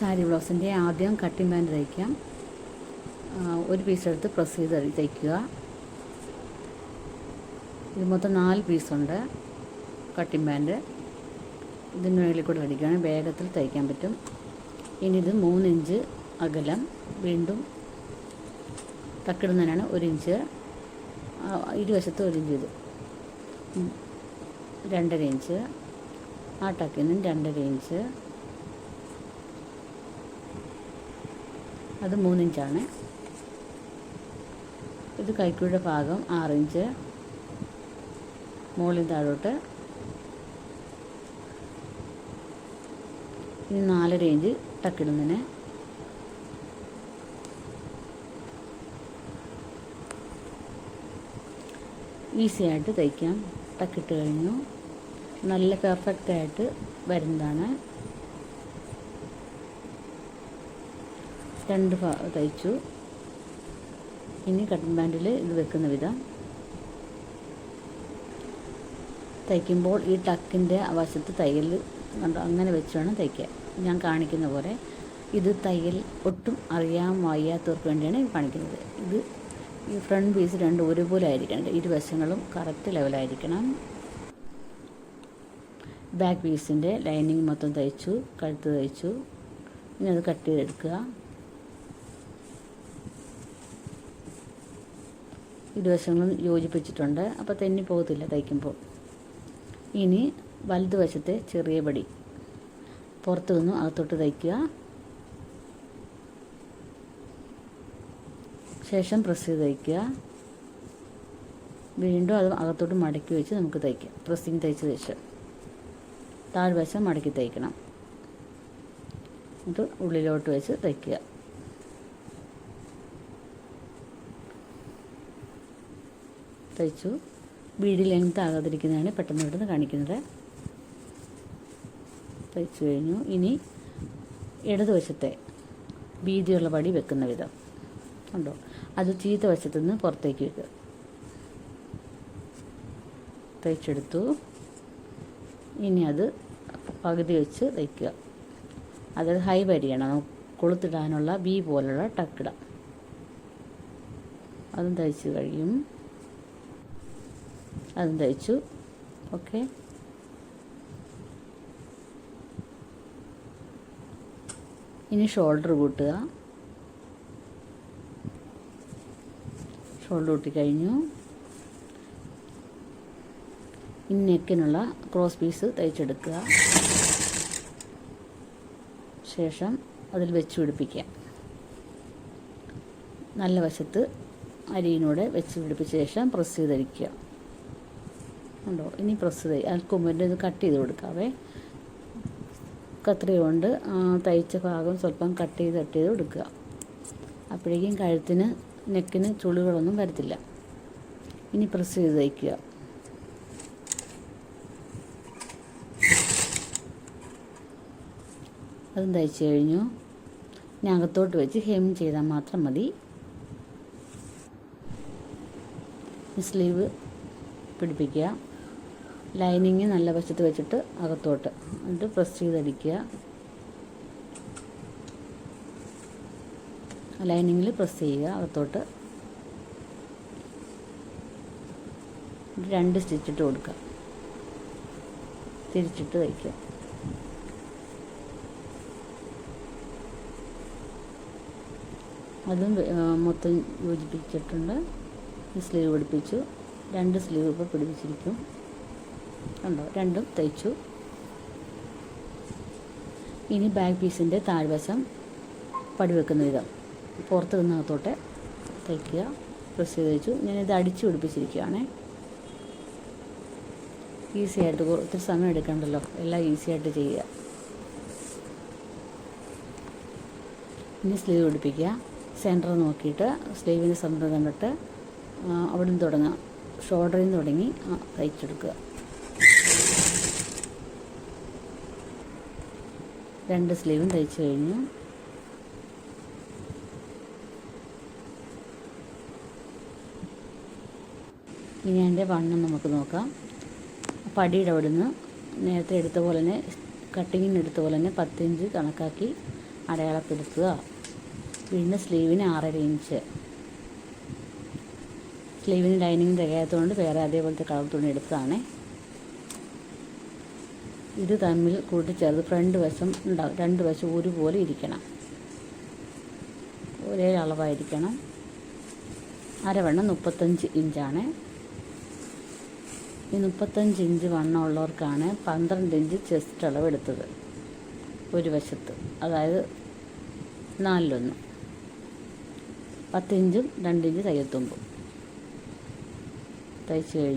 സാരി ബ്ലൗസിന്റെ ആദ്യം cutting band തയ്ക്കാം. ഒരു piece എടുത്ത് പ്രസ് ചെയ്ത് തയ്- തയ്ക്കുക. ഇത് മൊത്തം നാല് പീസുണ്ട് കട്ടിംഗ് ബാൻഡ് ഇതിന് മുകളിൽ കൂടെ അടിക്കുകയാണ്. വേഗത്തിൽ തയ്ക്കാൻ പറ്റും. ഇനി ഇത് മൂന്നിഞ്ച് അകലം വീണ്ടും തക്കിടുന്നതിനാണ് ഒരു ഇഞ്ച്. ഇരുവശത്ത് ഒരു ഇഞ്ച് ഇത്. രണ്ടര ഇഞ്ച്. ആ ടക്കിൽ രണ്ടര ഇഞ്ച്. അത് മൂന്നിഞ്ചാണ്. ഇത് കൈക്കുഴിയുടെ ഭാഗം ആറിഞ്ച്. മുകളിൽ താഴോട്ട്. ഇനി നാലര ഇഞ്ച് ടക്കിടുന്നതിന് ഈസി ആയിട്ട് തയ്ക്കാം. ടക്കിട്ട് കഴിഞ്ഞു. നല്ല പെർഫെക്റ്റ് ആയിട്ട് വരുന്നതാണ്. രണ്ട് തയ്ച്ചു. ഇനി കട്ടൻ ബാൻഡിൽ ഇത് വെക്കുന്ന വിധം. തയ്ക്കുമ്പോൾ ഈ ടക്കിന്റെ വശത്ത് തയ്യൽ അങ്ങനെ വെച്ച് വേണം തയ്ക്കാൻ. ഞാൻ കാണിക്കുന്ന പോലെ ഇത് തയ്യൽ ഒട്ടും അറിയാൻ വയ്യാത്തവർക്ക് വേണ്ടിയാണ് കാണിക്കുന്നത്. ഇത് ഈ ഫ്രണ്ട് പീസ് രണ്ടും ഒരുപോലെ ആയിരിക്കണം. ഇരുവശങ്ങളും കറക്റ്റ് ലെവലായിരിക്കണം ബാക്ക് പീസിന്റെ ലൈനിങ് മൊത്തം തയ്ച്ചു കഴുത്ത് തയ്ച്ചു. ഇനി അത് കട്ട് ചെയ്തെടുക്കുക. ഇരുവശങ്ങളും യോജിപ്പിച്ചിട്ടുണ്ട്. അപ്പോൾ തെന്നി പോകത്തില്ല തയ്ക്കുമ്പോൾ. ഇനി വലതുവശത്തെ ചെറിയ പടി. പുറത്തു നിന്നും അകത്തോട്ട് തയ്ക്കുക. ശേഷം പ്രസ് ചെയ്ത് തയ്ക്കുക. വീണ്ടും അത് അകത്തോട്ട് മടക്കി വെച്ച് നമുക്ക് തയ്ക്കാം. പ്രസ്സിങ് തയ്ച്ച ശേഷം. താഴ്വശം മടക്കി തയ്ക്കണം. എന്നിട്ട് ഉള്ളിലോട്ട് വെച്ച് തയ്ക്കുക. തയ്ച്ചു. ബീഡി ലെങ്ത് ആകാതിരിക്കുന്നതാണ് പെട്ടെന്ന് ഇവിടുന്ന് കാണിക്കുന്നത്. തയ്ച്ചു കഴിഞ്ഞു. ഇനി ഇടതുവശത്തെ വീതിയുള്ള പടി വെക്കുന്ന വിധം. ഉണ്ടോ അത് ചീത്ത വശത്തു നിന്ന് പുറത്തേക്ക് വെക്കുക തയ്ച്ചെടുത്തു. ഇനി അത് പകുതി വെച്ച് തയ്ക്കുക. അത് ഹൈ വരികയാണ് കൊളുത്തിടാനുള്ള ബി പോലുള്ള ടക്കിടാം അതും തയ്ച്ച് കഴിയും. അതും തയ്ച്ചു. ഓക്കെ. ഇനി ഷോൾഡർ കൂട്ടുക. ഷോൾഡർ കൂട്ടി കഴിഞ്ഞു. ഇനി നെക്കിനുള്ള ക്രോസ് പീസ് തയ്ച്ചെടുക്കുക. ശേഷം അതിൽ വെച്ച് പിടിപ്പിക്കുക. നല്ല വശത്ത് അരിയിനൂടെ വെച്ച് പിടിപ്പിച്ച ശേഷം പ്രസ് ചെയ്തടിക്കുക ഉണ്ടോ? ഇനി പ്രസ് ചെയ്ത് അൽക്കുമ്പിന്റെ ഇത് കട്ട് ചെയ്ത് കൊടുക്കാവേ. കത്രി കൊണ്ട് തയ്ച്ച ഭാഗം സ്വല്പം കട്ട് ചെയ്ത് കട്ട് ചെയ്ത് കൊടുക്കുക. അപ്പോഴേക്കും കഴുത്തിന് നെക്കിന് ചുളികളൊന്നും വരത്തില്ല. ഇനി പ്രസ് ചെയ്ത് തയ്ക്കുക. അതും തയ്ച്ച് കഴിഞ്ഞു. ഇനി അകത്തോട്ട് വെച്ച് ഹെം ചെയ്താൽ മാത്രം മതി. സ്ലീവ് പിടിപ്പിക്കുക. ലൈനിങ് നല്ല വശത്ത് വെച്ചിട്ട് അകത്തോട്ട്. എന്നിട്ട് പ്രസ് ചെയ്തടിക്കുക. ലൈനിങ്ങിൽ പ്രസ് ചെയ്യുക അകത്തോട്ട്. രണ്ട് സ്റ്റിച്ചിട്ട് കൊടുക്കുക. തിരിച്ചിട്ട് തയ്ക്കുക. അതും മൊത്തം യോജിപ്പിച്ചിട്ടുണ്ട്. സ്ലീവ് പിടിപ്പിച്ചു. രണ്ട് സ്ലീവ് ഇപ്പോൾ പിടിപ്പിച്ചിരിക്കും. കണ്ടോ? രണ്ടും തയ്ച്ചു ഇനി ബാക്ക് പീസിന്റെ താഴ്വശം പടി വെക്കുന്ന വിധം പുറത്ത് നിന്നകത്തോട്ട് തയ്ക്കുക പ്രസ് ചെയ്ത് വെച്ചു ഞാനിത് അടിച്ചു പിടിപ്പിച്ചിരിക്കുകയാണേ ഈസി ആയിട്ട് ഒത്തിരി സമയം എടുക്കണ്ടല്ലോ. എല്ലാം ഈസി ആയിട്ട് ചെയ്യുക. ഇനി സ്ലീവ് പിടിപ്പിക്കുക. സെന്റർ നോക്കിയിട്ട് സ്ലീവിന്റെ സെന്റർ കണ്ടിട്ട് അവിടെ നിന്ന് തുടങ്ങാം. ഷോൾഡറിൽ നിന്ന് തുടങ്ങി തയ്ച്ചെടുക്കുക. രണ്ട് സ്ലീവും തയ്ച്ചു കഴിഞ്ഞു. ഇനി അതിന്റെ വണ്ണം നമുക്ക് നോക്കാം. പടിയുടെ അവിടുന്ന് നേരത്തെ എടുത്ത പോലെ തന്നെ കട്ടിങ്ങിന് എടുത്ത പോലെ തന്നെ പത്തിഞ്ച് കണക്കാക്കി അടയാളപ്പെടുത്തുക. പിന്നെ സ്ലീവിന് ആറര ഇഞ്ച്. സ്ലീവിന് ലൈനിങ് തികയാത്തതുകൊണ്ട് വേറെ അതേപോലത്തെ കളർ തുണി എടുത്തതാണ്. ഇത് തമ്മിൽ കൂട്ടിച്ചേർത്ത് ഫ്രണ്ട് വശം ഉണ്ടാവും രണ്ട് വശം ഒരുപോലെ ഇരിക്കണം. ഒരേ അളവായിരിക്കണം. അരവണ്ണം മുപ്പത്തഞ്ച് ഇഞ്ചാണ്. ഈ മുപ്പത്തഞ്ച് ഇഞ്ച് വണ്ണം ഉള്ളവർക്കാണ് പന്ത്രണ്ട് ഇഞ്ച് ചെസ്റ്റ് അളവ് എടുത്തത് ഒരു വശത്ത്. അതായത് നാലിലൊന്ന്. പത്തിഞ്ചും രണ്ടിഞ്ച് തയ്യത്തുമ്പും തയ്ച്ച് കഴിഞ്ഞു